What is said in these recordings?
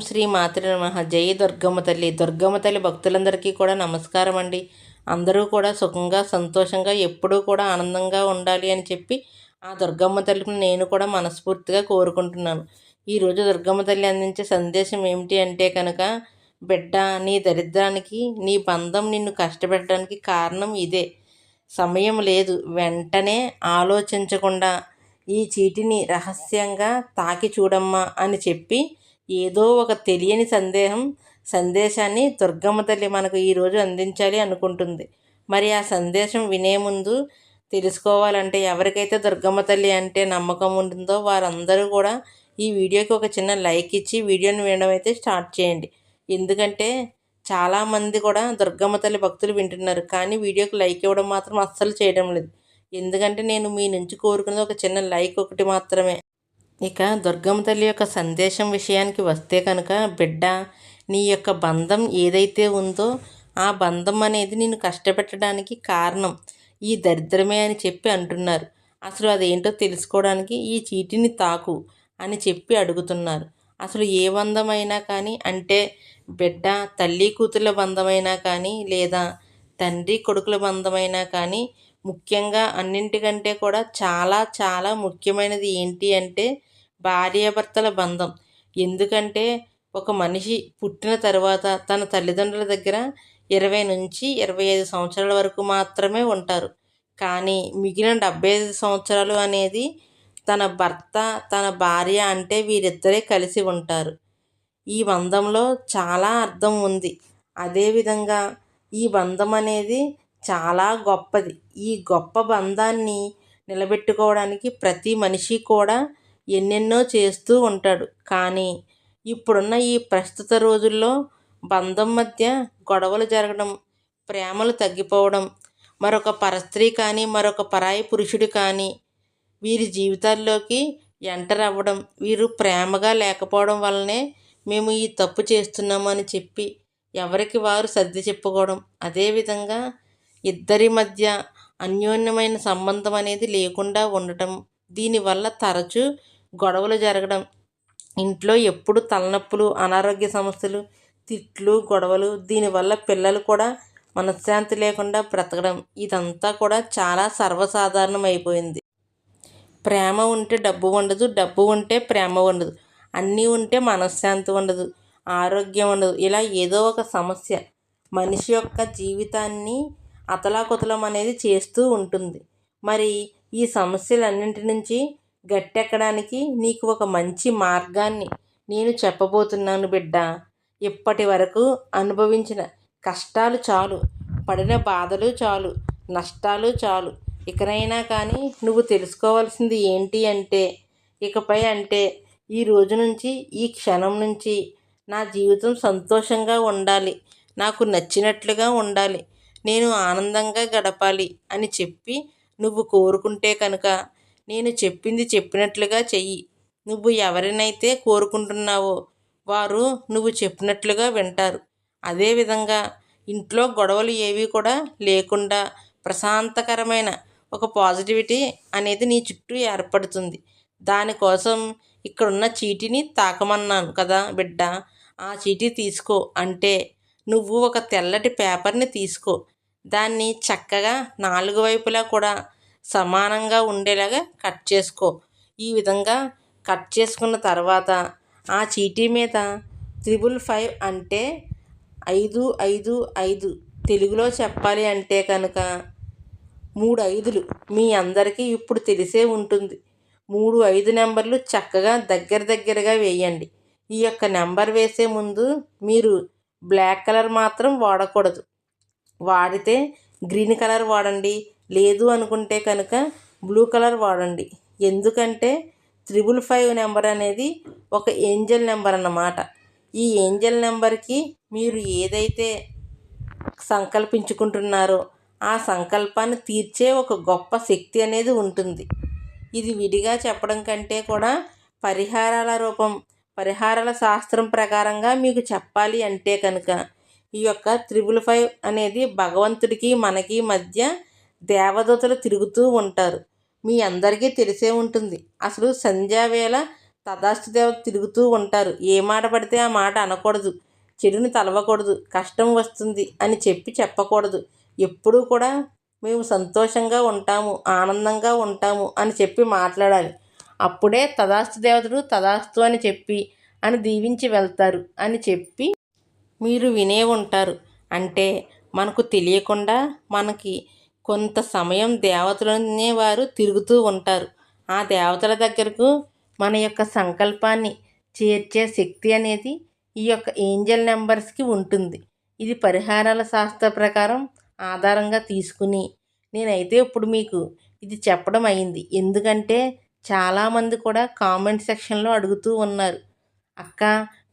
శ్రీ మాతృ నమ. జై దుర్గమ్మ తల్లి దుర్గమ్మ తల్లి భక్తులందరికీ కూడా నమస్కారం అండి. అందరూ కూడా సుఖంగా సంతోషంగా ఎప్పుడూ కూడా ఆనందంగా ఉండాలి అని చెప్పి ఆ దుర్గమ్మ తల్లిని నేను కూడా మనస్ఫూర్తిగా కోరుకుంటున్నాను. ఈరోజు దుర్గమ్మ తల్లి అందించే సందేశం ఏమిటి అంటే కనుక బిడ్డ నీ దరిద్రానికి నీ బంధం నిన్ను కష్టపెట్టడానికి కారణం ఇదే. సమయం లేదు. వెంటనే ఆలోచించకుండా ఈ చీటిని రహస్యంగా తాకి చూడమ్మా అని చెప్పి ఏదో ఒక తెలియని సందేహం సందేశాన్ని దుర్గమ్మ తల్లి మనకు ఈరోజు అందించాలి అనుకుంటుంది. మరి ఆ సందేశం వినే ముందు తెలుసుకోవాలంటే ఎవరికైతే దుర్గమ్మ తల్లి అంటే నమ్మకం ఉంటుందో వారందరూ కూడా ఈ వీడియోకి ఒక చిన్న లైక్ ఇచ్చి వీడియోని వినడం అయితే స్టార్ట్ చేయండి. ఎందుకంటే చాలామంది కూడా దుర్గమ్మ తల్లి భక్తులు వింటున్నారు కానీ వీడియోకి లైక్ ఇవ్వడం మాత్రం అస్సలు చేయడం లేదు. ఎందుకంటే నేను మీ నుంచి కోరుకున్నది ఒక చిన్న లైక్ ఒకటి మాత్రమే. ఇక దుర్గమ్మ తల్లి యొక్క సందేశం విషయానికి వస్తే కనుక బిడ్డ నీ యొక్క బంధం ఏదైతే ఉందో ఆ బంధం అనేది నేను కష్టపెట్టడానికి కారణం. ఈ దరిద్రమే అని చెప్పి అంటున్నారు. అసలు అదేంటో తెలుసుకోవడానికి ఈ చీటిని తాకు అని చెప్పి అడుగుతున్నారు. అసలు ఏ బంధమైనా కానీ అంటే బిడ్డ తల్లి కూతుర్ల బంధమైనా కానీ లేదా తండ్రి కొడుకుల బంధమైనా కానీ ముఖ్యంగా అన్నింటికంటే కూడా చాలా చాలా ముఖ్యమైనది ఏంటి అంటే భార్యాభర్తల బంధం. ఎందుకంటే ఒక మనిషి పుట్టిన తర్వాత తన తల్లిదండ్రుల దగ్గర ఇరవై నుంచి ఇరవై ఐదు సంవత్సరాల వరకు మాత్రమే ఉంటారు. కానీ మిగిలిన డెబ్బై ఐదు సంవత్సరాలు అనేది తన భర్త తన భార్య అంటే వీరిద్దరే కలిసి ఉంటారు. ఈ బంధంలో చాలా అర్థం ఉంది. అదేవిధంగా ఈ బంధం అనేది చాలా గొప్పది. ఈ గొప్ప బంధాన్ని నిలబెట్టుకోవడానికి ప్రతి మనిషి కూడా ఎన్నెన్నో చేస్తూ ఉంటాడు. కానీ ఇప్పుడున్న ఈ ప్రస్తుత రోజుల్లో బంధం మధ్య గొడవలు జరగడం ప్రేమలు తగ్గిపోవడం మరొక పరస్త్రీ కానీ మరొక పరాయి పురుషుడు కానీ వీరి జీవితాల్లోకి ఎంటర్ అవ్వడం వీరు ప్రేమగా లేకపోవడం వల్లనే మేము ఈ తప్పు చేస్తున్నాము అని చెప్పి ఎవరికి వారు సర్ది చెప్పుకోవడం. అదేవిధంగా ఇద్దరి మధ్య అన్యోన్యమైన సంబంధం అనేది లేకుండా ఉండటం దీనివల్ల తరచూ గొడవలు జరగడం ఇంట్లో ఎప్పుడు తలనొప్పులు అనారోగ్య సమస్యలు తిట్లు గొడవలు దీనివల్ల పిల్లలు కూడా మనశ్శాంతి లేకుండా బ్రతకడం ఇదంతా కూడా చాలా సర్వసాధారణం అయిపోయింది ప్రేమ ఉంటే డబ్బు ఉండదు డబ్బు ఉంటే ప్రేమ ఉండదు అన్నీ ఉంటే మనశ్శాంతి ఉండదు ఆరోగ్యం ఉండదు. ఇలా ఏదో ఒక సమస్య మనిషి యొక్క జీవితాన్ని అతలాకుతలం అనేది చేస్తూ ఉంటుంది. మరి ఈ సమస్యలన్నింటి నుంచి గట్టెక్కడానికి నీకు ఒక మంచి మార్గాన్ని నేను చెప్పబోతున్నాను బిడ్డ. ఇప్పటి వరకు అనుభవించిన కష్టాలు చాలు పడిన బాధలు చాలు నష్టాలు చాలు. ఇకనైనా కానీ నువ్వు తెలుసుకోవాల్సింది ఏంటి అంటే ఇకపై అంటే ఈ రోజు నుంచి ఈ క్షణం నుంచి నా జీవితం సంతోషంగా ఉండాలి నాకు నచ్చినట్లుగా ఉండాలి నేను ఆనందంగా గడపాలి అని చెప్పి నువ్వు కోరుకుంటే కనుక నేను చెప్పింది చెప్పినట్లుగా చెయ్యి. నువ్వు ఎవరినైతే కోరుకుంటున్నావో వారు నువ్వు చెప్పినట్లుగా వింటారు. అదేవిధంగా ఇంట్లో గొడవలు ఏవి కూడా లేకుండా ప్రశాంతకరమైన ఒక పాజిటివిటీ అనేది నీ చుట్టూ ఏర్పడుతుంది. దానికోసం ఇక్కడున్న చీటిని తాకమన్నాను కదా బిడ్డ. ఆ చీటీ తీసుకో అంటే నువ్వు ఒక తెల్లటి పేపర్ని తీసుకో. దాన్ని చక్కగా నాలుగు వైపులా కూడా సమానంగా ఉండేలాగా కట్ చేసుకో. ఈ విధంగా కట్ చేసుకున్న తర్వాత ఆ చీటీ మీద త్రిబుల్ ఫైవ్ అంటే ఐదు ఐదు ఐదు తెలుగులో చెప్పాలి అంటే కనుక మూడు ఐదులు మీ అందరికీ ఇప్పుడు తెలిసే ఉంటుంది. మూడు ఐదు నెంబర్లు చక్కగా దగ్గర దగ్గరగా వేయండి. ఈ యొక్క నెంబర్ వేసే ముందు మీరు బ్లాక్ కలర్ మాత్రం వాడకూడదు. వాడితే గ్రీన్ కలర్ వాడండి. లేదు అనుకుంటే కనుక బ్లూ కలర్ వాడండి. ఎందుకంటే త్రిబుల్ ఫైవ్ నెంబర్ అనేది ఒక ఏంజల్ నెంబర్ అన్నమాట. ఈ ఏంజల్ నెంబర్కి మీరు ఏదైతే సంకల్పించుకుంటున్నారో ఆ సంకల్పాన్ని తీర్చే ఒక గొప్ప శక్తి అనేది ఉంటుంది. ఇది విడిగా చెప్పడం కంటే కూడా పరిహారాల రూపం పరిహారాల శాస్త్రం ప్రకారంగా మీకు చెప్పాలి అంటే కనుక ఈ యొక్క త్రిబుల్ ఫైవ్ అనేది భగవంతుడికి మనకి మధ్య దేవదూతలు తిరుగుతూ ఉంటారు. మీ అందరికీ తెలిసే ఉంటుంది. అసలు సంధ్యావేళ తదాస్తు దేవత తిరుగుతూ ఉంటారు. ఏ మాట పడితే ఆ మాట అనకూడదు. చెడుని తలవకూడదు. కష్టం వస్తుంది అని చెప్పి చెప్పకూడదు. ఎప్పుడూ కూడా మేము సంతోషంగా ఉంటాము. ఆనందంగా ఉంటాము అని చెప్పి మాట్లాడాలి. అప్పుడే తదాస్తు దేవతలు తదాస్తు అని చెప్పి అని దీవించి వెళ్తారు అని చెప్పి మీరు వినే ఉంటారు. అంటే మనకు తెలియకుండా మనకి కొంత సమయం దేవతలనే వారు తిరుగుతూ ఉంటారు. ఆ దేవతల దగ్గరకు మన యొక్క సంకల్పాన్ని చేర్చే శక్తి అనేది ఈ యొక్క ఏంజల్ నెంబర్స్కి ఉంటుంది. ఇది పరిహారాల శాస్త్ర ప్రకారం ఆధారంగా తీసుకుని నేనైతే ఇప్పుడు మీకు ఇది చెప్పడం అయింది. ఎందుకంటే చాలామంది కూడా కామెంట్ సెక్షన్లో అడుగుతూ ఉన్నారు. అక్క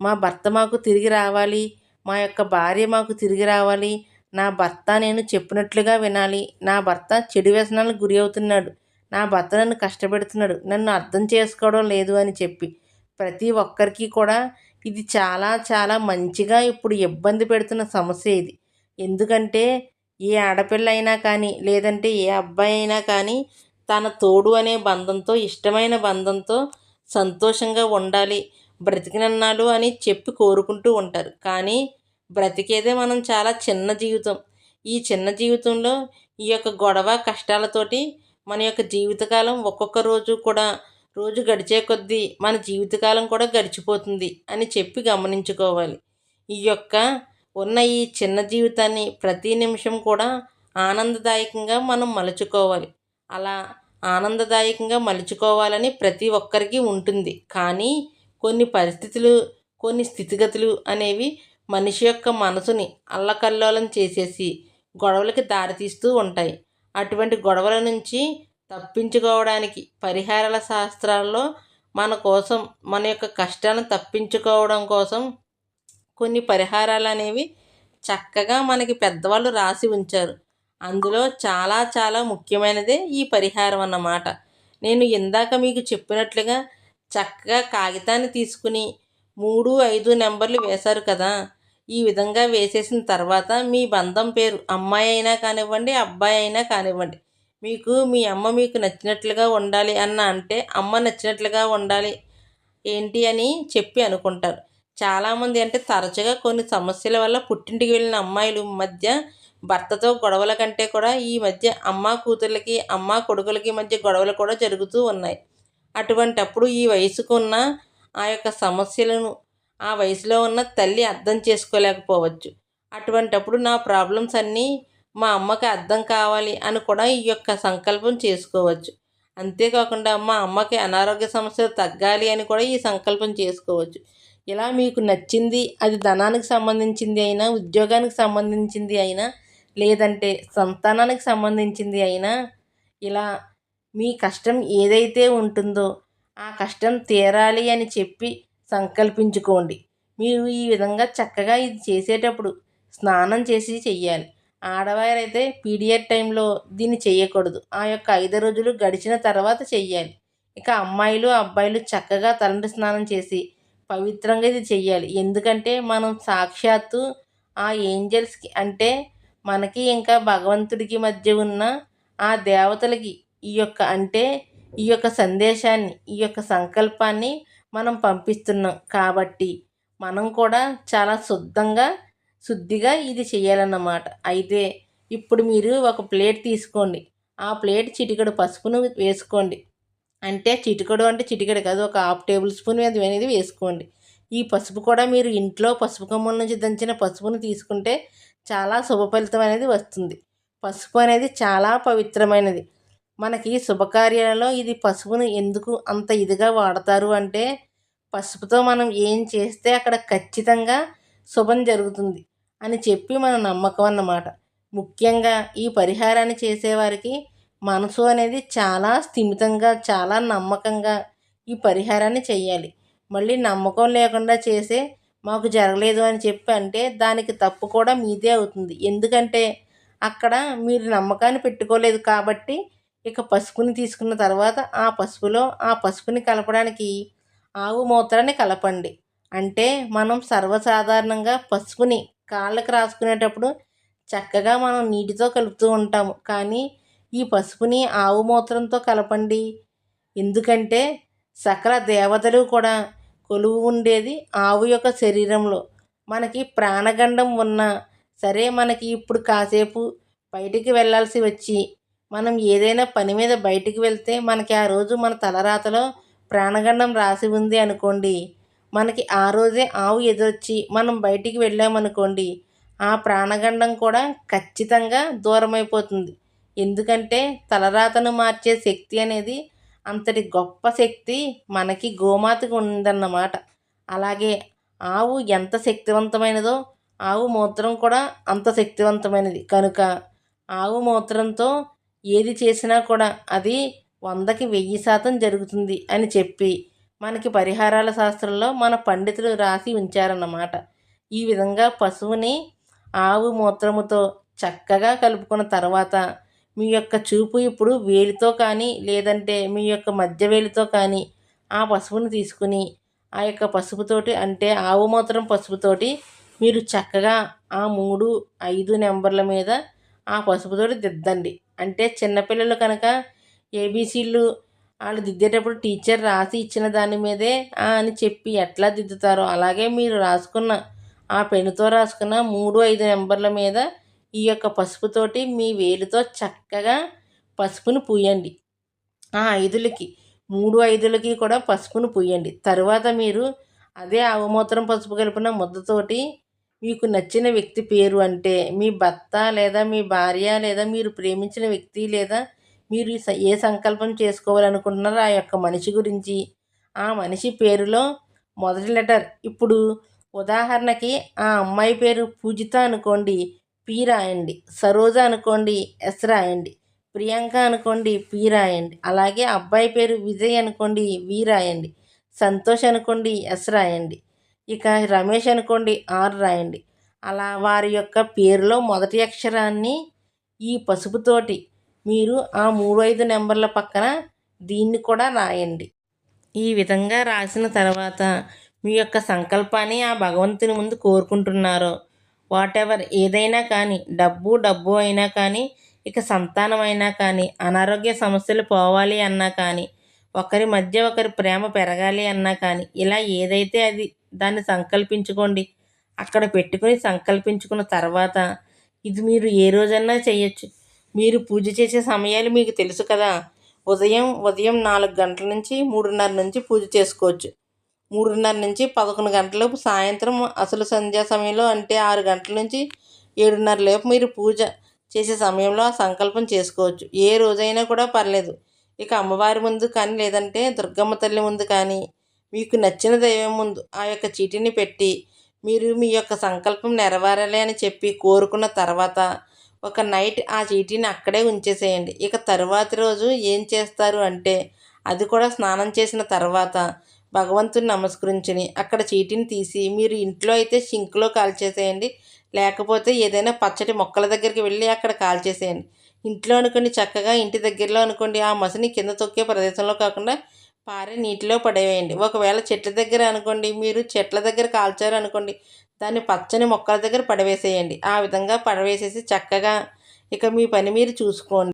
మా భర్త మాకు తిరిగి రావాలి. మా యొక్క భార్య మాకు తిరిగి రావాలి. నా భర్త నేను చెప్పినట్లుగా వినాలి. నా భర్త చెడు వ్యసనాలకు గురి అవుతున్నాడు. నా భర్త నన్ను కష్టపెడుతున్నాడు. నన్ను అర్థం చేసుకోవడం లేదు అని చెప్పి. ప్రతి ఒక్కరికి కూడా ఇది చాలా చాలా మంచిగా ఇప్పుడు ఇబ్బంది పెడుతున్న సమస్య ఇది. ఎందుకంటే ఏ ఆడపిల్ల అయినా కానీ లేదంటే ఏ అబ్బాయి అయినా కానీ తన తోడు అనే బంధంతో ఇష్టమైన బంధంతో సంతోషంగా ఉండాలి. బ్రతికినన్నాడు అని చెప్పి కోరుకుంటూ ఉంటారు. కానీ బ్రతికేదే మనం చాలా చిన్న జీవితం. ఈ చిన్న జీవితంలో ఈ యొక్క గొడవ కష్టాలతోటి మన యొక్క జీవితకాలం ఒక్కొక్క రోజు కూడా రోజు గడిచే కొద్దీ మన జీవితకాలం కూడా గడిచిపోతుంది అని చెప్పి గమనించుకోవాలి. ఈ యొక్క ఉన్న ఈ చిన్న జీవితాన్ని ప్రతి నిమిషం కూడా ఆనందదాయకంగా మనం మలుచుకోవాలి. అలా ఆనందదాయకంగా మలుచుకోవాలని ప్రతి ఒక్కరికి ఉంటుంది. కానీ కొన్ని పరిస్థితులు కొన్ని స్థితిగతులు అనేవి మనిషి యొక్క మనసుని అల్లకల్లోలం చేసేసి గొడవలకి దారితీస్తూ ఉంటాయి. అటువంటి గొడవల నుంచి తప్పించుకోవడానికి పరిహారాల శాస్త్రాల్లో మన కోసం మన యొక్క కష్టాలను తప్పించుకోవడం కోసం కొన్ని పరిహారాలు అనేవి చక్కగా మనకి పెద్దవాళ్ళు రాసి ఉంచారు. అందులో చాలా చాలా ముఖ్యమైనదే ఈ పరిహారం అన్నమాట. నేను ఇందాక మీకు చెప్పినట్లుగా చక్కగా కాగితాన్ని తీసుకుని మూడు ఐదు నెంబర్లు వేశారు కదా. ఈ విధంగా వేసేసిన తర్వాత మీ బంధం పేరు అమ్మాయి అయినా కానివ్వండి అబ్బాయి అయినా కానివ్వండి. మీకు మీ అమ్మ మీకు నచ్చినట్లుగా ఉండాలి అన్న అంటే అమ్మ నచ్చినట్లుగా ఉండాలి ఏంటి అని చెప్పి అనుకుంటారు. చాలామంది అంటే తరచుగా కొన్ని సమస్యల వల్ల పుట్టింటికి వెళ్ళిన అమ్మాయిలు మధ్య భర్తతో గొడవల కంటే కూడా ఈ మధ్య అమ్మ కూతుర్లకి అమ్మ కొడుకులకి మధ్య గొడవలు కూడా జరుగుతూ ఉన్నాయి. అటువంటప్పుడు ఈ వయసుకున్న ఆ యొక్క సమస్యలను ఆ వయసులో ఉన్న తల్లి అర్థం చేసుకోలేకపోవచ్చు. అటువంటప్పుడు నా ప్రాబ్లమ్స్ అన్నీ మా అమ్మకి అర్థం కావాలి అని కూడా ఈ యొక్క సంకల్పం చేసుకోవచ్చు. అంతేకాకుండా మా అమ్మకి అనారోగ్య సమస్యలు తగ్గాలి అని కూడా ఈ సంకల్పం చేసుకోవచ్చు. ఇలా మీకు నచ్చింది అది ధనానికి సంబంధించింది అయినా ఉద్యోగానికి సంబంధించింది అయినా లేదంటే సంతానానికి సంబంధించింది అయినా ఇలా మీ కష్టం ఏదైతే ఉంటుందో ఆ కష్టం తీరాలి అని చెప్పి సంకల్పించుకోండి. మీరు ఈ విధంగా చక్కగా ఇది చేసేటప్పుడు స్నానం చేసి చెయ్యాలి. ఆడవారైతే పీరియడ్ టైంలో దీన్ని చేయకూడదు ఆ యొక్క ఐదు రోజులు గడిచిన తర్వాత చెయ్యాలి. ఇక అమ్మాయిలు అబ్బాయిలు చక్కగా తలంటి స్నానం చేసి పవిత్రంగా ఇది చెయ్యాలి. ఎందుకంటే మనం సాక్షాత్తు ఆ ఏంజల్స్కి అంటే మనకి ఇంకా భగవంతుడికి మధ్య ఉన్న ఆ దేవతలకి ఈ యొక్క అంటే ఈ యొక్క సందేశాన్ని ఈ యొక్క సంకల్పాన్ని మనం పంపిస్తున్నాం కాబట్టి మనం కూడా చాలా శుద్ధంగా శుద్ధిగా ఇది చేయాలన్నమాట. అయితే ఇప్పుడు మీరు ఒక ప్లేట్ తీసుకోండి. ఆ ప్లేట్ చిటికెడు పసుపును వేసుకోండి. అంటే చిటికెడు అంటే చిటికెడు కాదు ఒక హాఫ్ టేబుల్ స్పూన్ అది అనేది వేసుకోండి. ఈ పసుపు కూడా మీరు ఇంట్లో పసుపు కొమ్మల నుంచి దంచిన పసుపును తీసుకుంటే చాలా శుభ ఫలితం అనేది వస్తుంది. పసుపు అనేది చాలా పవిత్రమైనది. మనకి శుభకార్యాలలో ఇది పసుపును ఎందుకు అంత ఇదిగా వాడతారు అంటే పసుపుతో మనం ఏం చేస్తే అక్కడ ఖచ్చితంగా శుభం జరుగుతుంది అని చెప్పి మన నమ్మకం అన్నమాట. ముఖ్యంగా ఈ పరిహారాన్ని చేసేవారికి మనసు అనేది చాలా స్థిమితంగా చాలా నమ్మకంగా ఈ పరిహారాన్ని చేయాలి. మళ్ళీ నమ్మకం లేకుండా చేసే మాకు జరగలేదు అని చెప్పి అంటే దానికి తప్పు కూడా మీదే అవుతుంది. ఎందుకంటే అక్కడ మీరు నమ్మకాన్ని పెట్టుకోలేదు కాబట్టి ఇక పసుపుని తీసుకున్న తర్వాత ఆ పసుపులో ఆ పసుపుని కలపడానికి ఆవు మూత్రాన్ని కలపండి. అంటే మనం సర్వసాధారణంగా పసుపుని కాళ్ళకి రాసుకునేటప్పుడు చక్కగా మనం నీటితో కలుపుతూ ఉంటాము. కానీ ఈ పసుపుని ఆవు మూత్రంతో కలపండి. ఎందుకంటే సకల దేవతలు కూడా కొలువు ఉండేది ఆవు యొక్క శరీరంలో. మనకి ప్రాణగండం ఉన్నా సరే మనకి ఇప్పుడు కాసేపు బయటికి వెళ్ళాల్సి వచ్చి మనం ఏదైనా పని మీద బయటికి వెళ్తే మనకి ఆ రోజు మన తలరాతలో ప్రాణగండం రాసి ఉంది అనుకోండి. మనకి ఆ రోజే ఆవు ఎదురొచ్చి మనం బయటికి వెళ్ళామనుకోండి ఆ ప్రాణగండం కూడా ఖచ్చితంగా దూరమైపోతుంది. ఎందుకంటే తలరాతను మార్చే శక్తి అనేది అంతటి గొప్ప శక్తి మనకి గోమాతకు ఉందన్నమాట. అలాగే ఆవు ఎంత శక్తివంతమైనదో ఆవు మూత్రం కూడా అంత శక్తివంతమైనది. కనుక ఆవు మూత్రంతో ఏది చేసినా కూడా అది వందకి వెయ్యి శాతం జరుగుతుంది అని చెప్పి మనకి పరిహారాల శాస్త్రంలో మన పండితులు రాసి ఉంచారన్నమాట. ఈ విధంగా పశువుని ఆవు మూత్రముతో చక్కగా కలుపుకున్న తర్వాత మీ యొక్క చూపు ఇప్పుడు వేలితో కానీ లేదంటే మీ యొక్క మధ్య వేలితో కానీ ఆ పసుపుని తీసుకుని ఆ యొక్క పసుపుతోటి అంటే ఆవు మూత్రం పసుపుతోటి మీరు చక్కగా ఆ మూడు ఐదు నెంబర్ల మీద ఆ పసుపుతోటి దిద్దండి. అంటే చిన్నపిల్లలు కనుక ఏబీసీలు వాళ్ళు దిద్దేటప్పుడు టీచర్ రాసి ఇచ్చిన దాని మీదే అని చెప్పి ఎట్లా దిద్దుతారో అలాగే మీరు రాసుకున్న ఆ పెన్నుతో రాసుకున్న మూడు ఐదు నెంబర్ల మీద ఈ యొక్క పసుపుతోటి మీ వేలితో చక్కగా పసుపును పూయండి. ఆ ఐదులకి మూడు ఐదులకి కూడా పసుపును పూయండి. తరువాత మీరు అదే ఆవుమూత్రం పసుపు కలిపిన ముద్దతోటి మీకు నచ్చిన వ్యక్తి పేరు అంటే మీ భర్త లేదా మీ భార్య లేదా మీరు ప్రేమించిన వ్యక్తి లేదా మీరు ఏ సంకల్పం చేసుకోవాలనుకుంటున్నారో ఆ యొక్క మనిషి గురించి ఆ మనిషి పేరులో మొదటి లెటర్. ఇప్పుడు ఉదాహరణకి ఆ అమ్మాయి పేరు పూజిత అనుకోండి పి రాయండి. సరోజ అనుకోండి ఎస్ రాయండి. ప్రియాంక అనుకోండి పి రాయండి. అలాగే అబ్బాయి పేరు విజయ్ అనుకోండి వి రాయండి. సంతోష్ అనుకోండి ఎస్ రాయండి. ఇక రమేష్ అనుకోండి ఆర్ రాయండి. అలా వారి యొక్క పేరులో మొదటి అక్షరాన్ని ఈ పసుపుతోటి మీరు ఆ మూడు ఐదు నెంబర్ల పక్కన దీన్ని కూడా రాయండి. ఈ విధంగా రాసిన తర్వాత మీ యొక్క సంకల్పాన్ని ఆ భగవంతుని ముందు కోరుకుంటున్నారో వాట్ ఎవర్ ఏదైనా కానీ డబ్బు డబ్బు అయినా కానీ ఇక సంతానం అయినా కానీ అనారోగ్య సమస్యలు పోవాలి అన్నా కానీ ఒకరి మధ్య ఒకరి ప్రేమ పెరగాలి అన్నా కానీ ఇలా ఏదైతే అది దాన్ని సంకల్పించుకోండి. అక్కడ పెట్టుకుని సంకల్పించుకున్న తర్వాత ఇది మీరు ఏ రోజన్నా చేయొచ్చు మీరు పూజ చేసే సమయాలు మీకు తెలుసు కదా. ఉదయం ఉదయం నాలుగు గంటల నుంచి మూడున్నర నుంచి పూజ చేసుకోవచ్చు. మూడున్నర నుంచి పదకొండు గంటలలోపు సాయంత్రం అసలు సంధ్యా సమయంలో అంటే ఆరు గంటల నుంచి ఏడున్నర లోపు మీరు పూజ చేసే సమయంలో ఆ సంకల్పం చేసుకోవచ్చు. ఏ రోజైనా కూడా పర్లేదు. ఇక అమ్మవారి ముందు కానీ లేదంటే దుర్గమ్మ తల్లి ముందు కానీ మీకు నచ్చిన దైవం ముందు ఆ యొక్క చీటిని పెట్టి మీరు మీ యొక్క సంకల్పం నెరవేరాలి అని చెప్పి కోరుకున్న తర్వాత ఒక నైట్ ఆ చీటీని అక్కడే ఉంచేసేయండి. ఇక తరువాత రోజు ఏం చేస్తారు అంటే అది కూడా స్నానం చేసిన తర్వాత భగవంతుని నమస్కరించుని అక్కడ చీటిని తీసి మీరు ఇంట్లో అయితే సింక్లో కాల్చేసేయండి. లేకపోతే ఏదైనా పచ్చటి మొక్కల దగ్గరికి వెళ్ళి అక్కడ కాల్చేసేయండి. ఇంట్లో అనుకోండి చక్కగా ఇంటి దగ్గరలో అనుకోండి ఆ మసిని కింద తొక్కే ప్రదేశంలో కాకుండా పారే నీటిలో పడేయండి. ఒకవేళ చెట్ల దగ్గర అనుకోండి మీరు చెట్ల దగ్గర కాల్చారు అనుకోండి దాన్ని పచ్చని మొక్కల దగ్గర పడవేసేయండి. ఆ విధంగా పడవేసేసి చక్కగా ఇక మీ పని మీరు చూసుకోండి.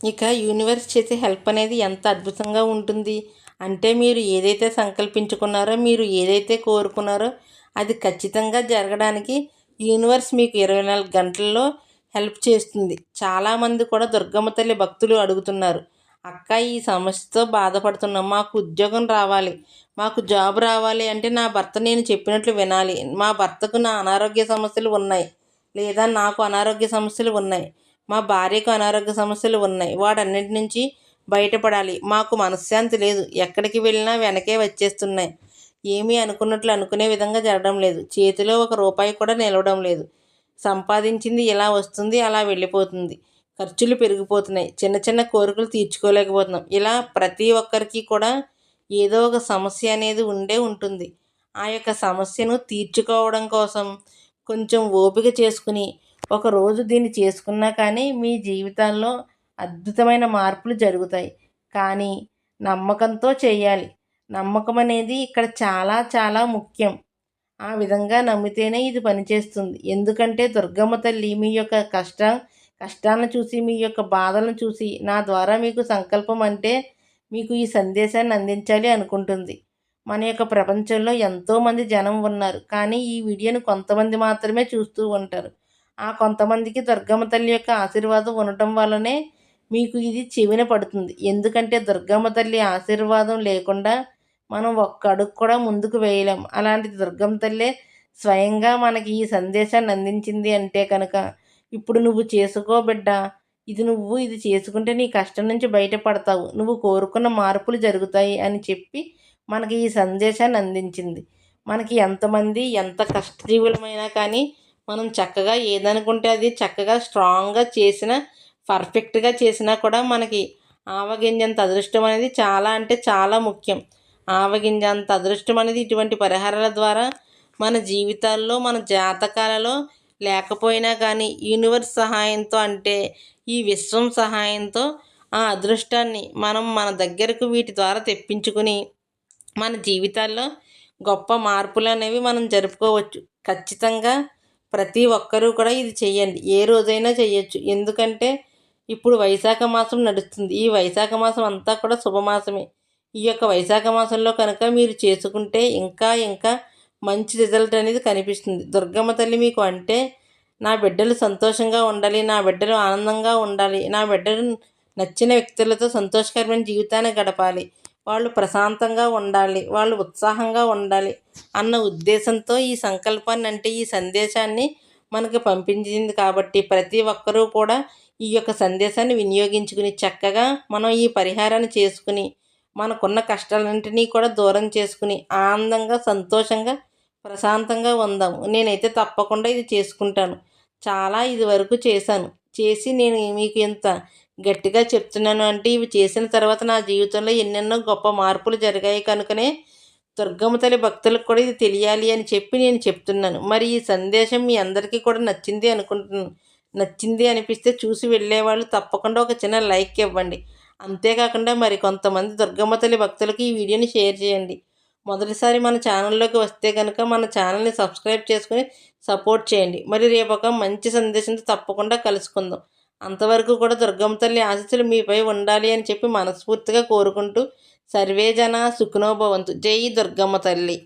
ఇక యూనివర్స్ చేసే హెల్ప్ అనేది ఎంత అద్భుతంగా ఉంటుంది. అంటే మీరు ఏదైతే సంకల్పించుకున్నారో మీరు ఏదైతే కోరుకున్నారో అది ఖచ్చితంగా జరగడానికి యూనివర్స్ మీకు ఇరవై నాలుగు గంటల్లో హెల్ప్ చేస్తుంది. చాలామంది కూడా దుర్గమ్మ తల్లి భక్తులు అడుగుతున్నారు. అక్క ఈ సమస్యతో బాధపడుతున్నాం. మాకు ఉద్యోగం రావాలి. మాకు జాబ్ రావాలి అంటే నా భర్త నేను చెప్పినట్లు వినాలి. మా భర్తకు నా అనారోగ్య సమస్యలు ఉన్నాయి లేదా నాకు అనారోగ్య సమస్యలు ఉన్నాయి. మా భార్యకు అనారోగ్య సమస్యలు ఉన్నాయి. వాటన్నిటి నుంచి బయటపడాలి. మాకు మనశ్శాంతి లేదు. ఎక్కడికి వెళ్ళినా వెనకే వచ్చేస్తున్నాయి. ఏమీ అనుకున్నట్లు అనుకునే విధంగా జరగడం లేదు. చేతిలో ఒక రూపాయి కూడా నిలవడం లేదు. సంపాదించింది ఇలా వస్తుంది అలా వెళ్ళిపోతుంది. ఖర్చులు పెరిగిపోతున్నాయి. చిన్న చిన్న కోరికలు తీర్చుకోలేకపోతున్నాం. ఇలా ప్రతి ఒక్కరికి కూడా ఏదో ఒక సమస్య అనేది ఉండే ఉంటుంది. ఆ యొక్క సమస్యను తీర్చుకోవడం కోసం కొంచెం ఓపిక చేసుకుని ఒకరోజు దీన్ని చేసుకున్నా కానీ మీ జీవితాల్లో అద్భుతమైన మార్పులు జరుగుతాయి. కానీ నమ్మకంతో చేయాలి. నమ్మకం అనేది ఇక్కడ చాలా చాలా ముఖ్యం. ఆ విధంగా నమ్మితేనే ఇది పనిచేస్తుంది. ఎందుకంటే దుర్గమ్మ తల్లి మీ యొక్క కష్టం కష్టాలను చూసి మీ యొక్క బాధలను చూసి నా ద్వారా మీకు సంకల్పం అంటే మీకు ఈ సందేశాన్ని అందించాలి అనుకుంటుంది. మన యొక్క ప్రపంచంలో ఎంతోమంది జనం ఉన్నారు. కానీ ఈ వీడియోను కొంతమంది మాత్రమే చూస్తూ ఉంటారు. ఆ కొంతమందికి దుర్గమ్మ తల్లి యొక్క ఆశీర్వాదం ఉండటం వల్లనే మీకు ఇది చెవిన పడుతుంది. ఎందుకంటే దుర్గమ్మ తల్లి ఆశీర్వాదం లేకుండా మనం ఒక్క అడుగు కూడా ముందుకు వేయలేం. అలాంటి దుర్గమ్మ తల్లే స్వయంగా మనకి ఈ సందేశాన్ని అందించింది అంటే కనుక ఇప్పుడు నువ్వు చేసుకో బిడ్డ. ఇది నువ్వు ఇది చేసుకుంటే నీ కష్టం నుంచి బయటపడతావు. నువ్వు కోరుకున్న మార్పులు జరుగుతాయి అని చెప్పి మనకి ఈ సందేశాన్ని అందించింది. మనకి ఎంతమంది ఎంత కష్టజీవులమైనా కానీ మనం చక్కగా ఏదనుకుంటే అది చక్కగా స్ట్రాంగ్గా చేసిన పర్ఫెక్ట్గా చేసినా కూడా మనకి ఆవగింజంత అదృష్టం అనేది చాలా అంటే చాలా ముఖ్యం. ఆవగింజంత అదృష్టం అనేది ఇటువంటి పరిహారాల ద్వారా మన జీవితాల్లో మన జాతకాలలో లేకపోయినా కానీ యూనివర్స్ సహాయంతో అంటే ఈ విశ్వం సహాయంతో ఆ అదృష్టాన్ని మనం మన దగ్గరకు వీటి ద్వారా తెప్పించుకుని మన జీవితాల్లో గొప్ప మార్పులు అనేవి మనం జరుపుకోవచ్చు. ఖచ్చితంగా ప్రతి ఒక్కరూ కూడా ఇది చేయండి ఏ రోజైనా చేయొచ్చు ఎందుకంటే ఇప్పుడు వైశాఖ మాసం నడుస్తుంది. ఈ వైశాఖ మాసం అంతా కూడా శుభమాసమే. ఈ యొక్క వైశాఖ మాసంలో కనుక మీరు చేసుకుంటే ఇంకా ఇంకా మంచి రిజల్ట్ అనేది కనిపిస్తుంది. దుర్గమ్మ తల్లి మీకు అంటే నా బిడ్డలు సంతోషంగా ఉండాలి నా బిడ్డలు ఆనందంగా ఉండాలి నా బిడ్డలు నచ్చిన వ్యక్తులతో సంతోషకరమైన జీవితాన్ని గడపాలి వాళ్ళు ప్రశాంతంగా ఉండాలి వాళ్ళు ఉత్సాహంగా ఉండాలి అన్న ఉద్దేశంతో ఈ సంకల్పాన్ని అంటే ఈ సందేశాన్ని మనకు పంపించింది కాబట్టి ప్రతి ఒక్కరూ కూడా ఈ యొక్క సందేశాన్ని వినియోగించుకుని చక్కగా మనం ఈ పరిహారాన్ని చేసుకుని మనకున్న కష్టాలన్నింటినీ కూడా దూరం చేసుకుని ఆనందంగా సంతోషంగా ప్రశాంతంగా ఉందాం నేనైతే తప్పకుండా ఇది చేసుకుంటాను. చాలా ఇది వరకు చేశాను. చేసి నేను మీకు ఇంత గట్టిగా చెప్తున్నాను అంటే ఇవి చేసిన తర్వాత నా జీవితంలో ఎన్నెన్నో గొప్ప మార్పులు జరిగాయి కనుకనే దుర్గమ్మ తల్లి భక్తులకు కూడా ఇది తెలియాలి అని చెప్పి నేను చెప్తున్నాను. మరి ఈ సందేశం మీ అందరికీ కూడా నచ్చింది అనుకుంటున్నాను. నచ్చింది అనిపిస్తే చూసి వెళ్ళేవాళ్ళు తప్పకుండా ఒక చిన్న లైక్ ఇవ్వండి. అంతేకాకుండా మరి కొంతమంది దుర్గమ్మ తల్లి భక్తులకి ఈ వీడియోని షేర్ చేయండి. మొదటిసారి మన ఛానల్లోకి వస్తే కనుక మన ఛానల్ని సబ్స్క్రైబ్ చేసుకుని సపోర్ట్ చేయండి. మరి రేపు ఒక మంచి సందేశంతో తప్పకుండా కలుసుకుందాం. అంతవరకు కూడా దుర్గమ్మ తల్లి ఆశీస్సులు మీపై ఉండాలి అని చెప్పి మనస్ఫూర్తిగా కోరుకుంటూ సర్వేజన సుఖనోభవంతు జై దుర్గమ్మ తల్లి.